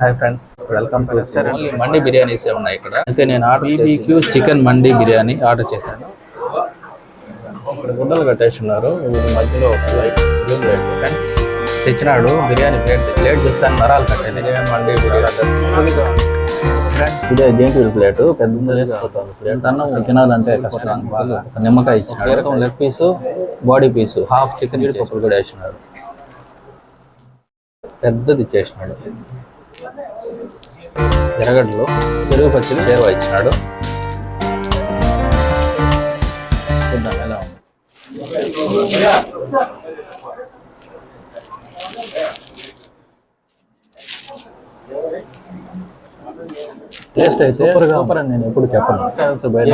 Hi friends welcome to restaurant mandi biryanis ఉన్నాయి ఇక్కడ. అయితే నేను order BBQ chicken mandi biryani order చేశాను. ఇక్కడ గుడ్డలు కట్టేస్తున్నారు మధ్యలో ఫ్రెండ్స్ తెచ్చినాడు. బిర్యానీ ప్లేట్ ప్లేట్ చూస్తాను. నరాలు కట్టాను బిర్యానీ మండి బిర్యానీ ఇదే జెంట్ ప్లేట్. పెద్ద ప్లేట్. అన్నం తినాలంటే కష్టం. బాగా నిమ్మకాయ ఇచ్చినాడు. Leg piece body piece half chicken పప్పులు కూడా వేసినాడు. పెద్దది ఇచ్చేసినాడు. ఎర్రగడ్డలు పెరుగు పచ్చడి చేరువ ఇచ్చినాడు. చూద్దాం ఎలా ఉంది. టేస్ట్ అయితే సూపర్ అని నేను ఎప్పుడు చెప్పను.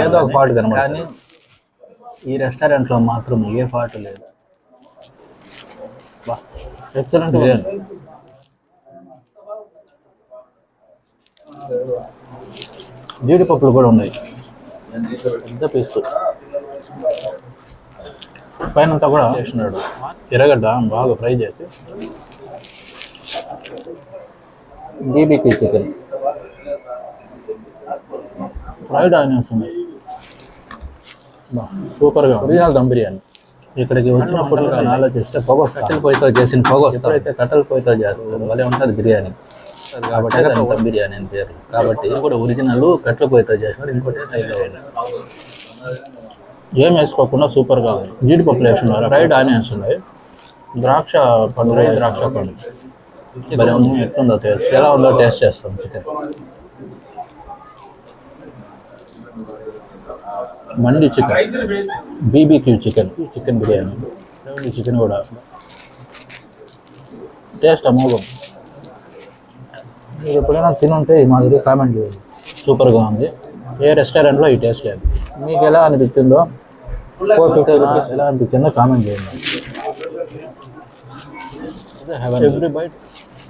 ఏదో ఒక పాటు కనబడ కానీ ఈ రెస్టారెంట్లో మాత్రం ఏ పాటు లేదు. ఎక్సలెంట్ బిర్యానీ జీడిపప్పులు కూడా ఉన్నాయి. పెద్ద పీసు పైన అంతా కూడా చేసినాడు ఎర్రగడ్డ బాగా ఫ్రై చేసి. బీబీకి చికెన్. ఫ్రైడ్ ఆనియన్స్ ఉన్నాయి. సూపర్గా ఒరిజినల్ దమ్ బిర్యానీ. ఇక్కడికి వచ్చినప్పుడు ఆలోచిస్తే పొగ కట్టెల పొయ్యితో చేసిన పొగ అయితే కట్టెల పొయ్యితో చేస్తారు. భలే ఉంటుంది బిర్యానీ. కాబట్టి దానికి దమ్ బిర్యానీ అని పేరు. కాబట్టి ఇది కూడా ఒరిజినల్ కట్టెల పొయ్యితో చేసినారు ఇంకోటి స్టైల్లో ఏం వేసుకోకుండా సూపర్గా ఉంది. జీడిపప్పులు వేస్తున్నారు. ఫ్రైడ్ ఆనియన్స్ ఉన్నాయి. ద్రాక్ష పండు ద్రాక్ష పండు. భలే ఉంది. ఎట్లుందో టేస్ట్ ఎలా ఉందో టేస్ట్ చేస్తాం chicken. Mandi chicken. BBQ chicken. Chicken biryani. Chicken కూడా. టేస్ట్ అమోఘం. మీరు ఎప్పుడైనా తినుంటే ఈ మాదిరి కామెంట్ చేయండి. సూపర్గా ఉంది. ఏ రెస్టారెంట్లో ఈ టేస్ట్ లేదు. మీకు ఎలా అనిపించిందో ఫోర్ ఫిఫ్టీ రూపీస్ ఎలా అనిపించిందో కామెంట్ చేయండి. ఎవ్రీ బైట్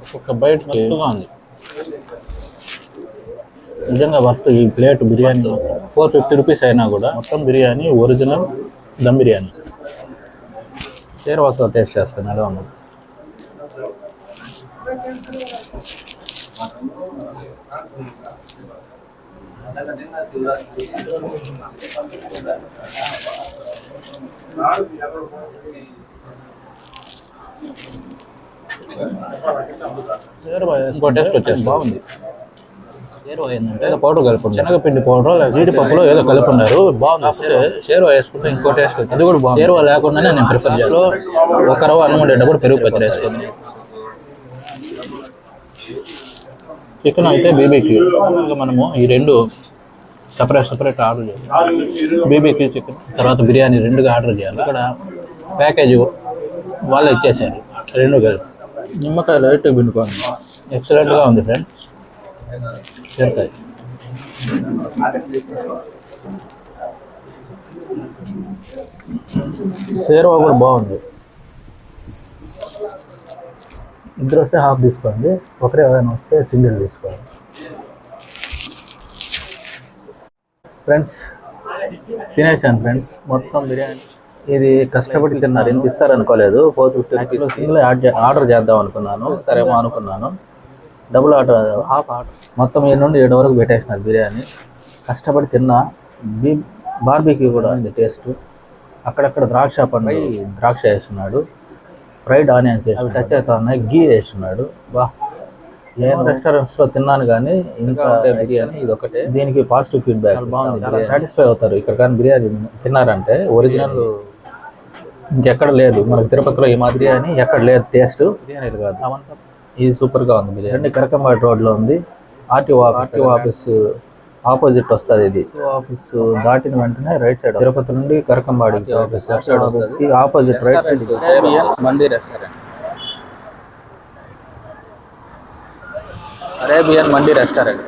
ఒక్కొక్క బైట్ మస్తుగా ఉంది. నిజంగా వర్త్ ఈ plate biryani four fifty rupees అయినా కూడా మొత్తం బిర్యానీ ఒరిజినల్ దమ్ బిర్యానీ. చేరువాతో టేస్ట్ చేస్తాను. ఎలా ఉంది. ఇంకో టేస్ట్ వచ్చేసి బాగుంది. షేర్వా ఏంటంటే పౌడర్ కలుపున్నారు శనగపిండి పౌడర్ జీడిపప్పులో ఏదో కలుపున్నారు బాగుంది. షేర్వా వేసుకుంటే ఇంకో టేస్ట్ వచ్చింది అది కూడా బాగుంది. షేర్వా లేకుండానే నేను ప్రిఫర్ చేస్తాను. ఒక రవ్వ అన్నం వండేటప్పుడు పెరుగు పచ్చడి వేసుకుంది చికెన్ అయితే బీబీక్యూ మనము ఈ రెండు సపరేట్ సపరేట్ ఆర్డర్ చేయాలి. బీబీక్యూ చికెన్ తర్వాత బిర్యానీ రెండుగా ఆర్డర్ చేయాలి. ఇక్కడ ప్యాకేజ్ వాళ్ళు ఇచ్చేసారు రెండు కలిపి. నిమ్మకాయ లైట్ పిండుకోండి. ఎక్సలెంట్గా ఉంది ఫ్రెండ్ చేరుతాయి సేరువా కూడా బాగుంది. ఇద్దరు వస్తే హాఫ్ తీసుకోండి ఒకరే ఏదైనా వస్తే సింగిల్ తీసుకోండి ఫ్రెండ్స్ తినేసాను ఫ్రెండ్స్ మొత్తం బిర్యానీ. ఇది కష్టపడి తిన్నారు ఎంత ఇస్తారు అనుకోలేదు four fifty rupees. Single order చేద్దాం అనుకున్నాను ఇస్తారేమో అనుకున్నాను. డబుల్ ఆర్డర్ హాఫ్ ఆర్డర్ మొత్తం ఏడు నుండి ఏడు వరకు పెట్టేసినారు బిర్యానీ. కష్టపడి తిన్నా బీ బార్బీకి కూడా ఉంది టేస్ట్. అక్కడక్కడ ద్రాక్ష పండు ద్రాక్ష వేస్తున్నాడు. ఫ్రైడ్ ఆనియన్స్ అవి టచ్ అవుతా ఉన్నాయి గీ వేస్తున్నాడు బా నేను రెస్టారెంట్స్లో తిన్నాను కానీ ఇంకా బిర్యానీ ఇది ఒకటే దీనికి పాజిటివ్ ఫీడ్బ్యాక్ బాగుంది చాలా సాటిస్ఫై అవుతారు ఇక్కడ కానీ బిర్యానీ తిన్నారంటే ఒరిజినల్ ఇంకెక్కడ లేదు. మనకు తిరుపతిలో ఈ మాదిరి అని ఎక్కడ లేదు. టేస్ట్ బిర్యానీలు కాదు. అవంతా ఇది సూపర్గా ఉంది బిర్యానీ. కరకంబాటి రోడ్లో ఉంది. RTO RTO office. ఆపోజిట్ వస్తుంది ఇది. ఆఫీస్ దాటిన వెంటనే రైట్ సైడ్ తిరుపతి నుండి కరకంబాడి ఆఫీస్ లెఫ్ట్ సైడ్ ఆఫీస్కి opposite right side mandi restaurant Arabian mandi restaurant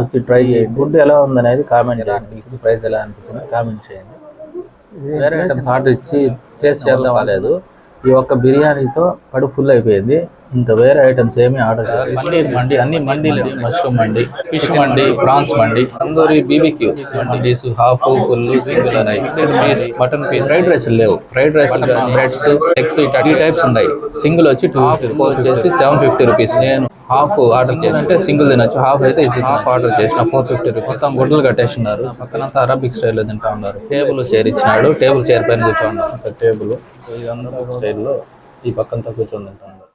వచ్చి ట్రై చేయండి. ఫుడ్ ఎలా ఉందనేది కామెంట్ చేయండి. ప్రైస్ ఎలా అనిపించింది కామెంట్ చేయండి. వేరే ఐటమ్స్ ఆర్డర్ ఇచ్చి టేస్ట్ చేద్దాం లేదు ఈ ఒక్క బిర్యానీతో కడుపు ఫుల్ అయిపోయింది. ఇంకా వేరే ఐటమ్స్ ఏమి ఆర్డర్ పన్నీర్ మండి అన్ని మండీలు mushroom mandi fish mandi prawns mandi. అందరి BBQ mandis half full single piece mutton piece fried rice లేవు. Fried rice breads eggs thirty types ఉన్నాయి. సింగిల్ వచ్చి టూ ఫోర్ వచ్చేసి సెవెన్ ఫిఫ్టీ రూపీస్ నేను half order చేయాలంటే single తినొచ్చు. Half అయితే ఇది హాఫ్ ఆర్డర్ చేసిన ఫోర్ ఫిఫ్టీ రూపీస్ మొత్తం గుడ్లు కట్టేసినారు పక్కన అరబిక్ స్టైల్లో తింటా ఉన్నారు. టేబుల్ చైర్ ఇచ్చినాడు. టేబుల్ చైర్ పైన కూర్చోన్నారు టేబుల్. ఇదంతా స్టైల్లో ఈ పక్కంతా కూర్చొని తింటా ఉన్నారు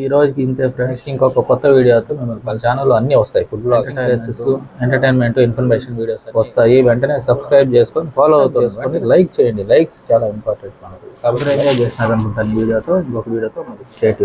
ఈ రోజుకి ఇంతే ఫ్రెండ్స్ ఇంకొక కొత్త వీడియోతో మిమ్మల్ని మన ఛానల్లో అన్నీ వస్తాయి. Food blogs entertainment information videos వస్తాయి. వెంటనే సబ్స్క్రైబ్ చేసుకొని ఫాలో అవుతుంది లైక్ చేయండి. లైక్స్ చాలా ఇంపార్టెంట్ మనకు. కాబట్టి ఎంజాయ్ చేసినారు అనుకుంటాను ఈ వీడియోతో ఇంకొక వీడియోతో స్టేట్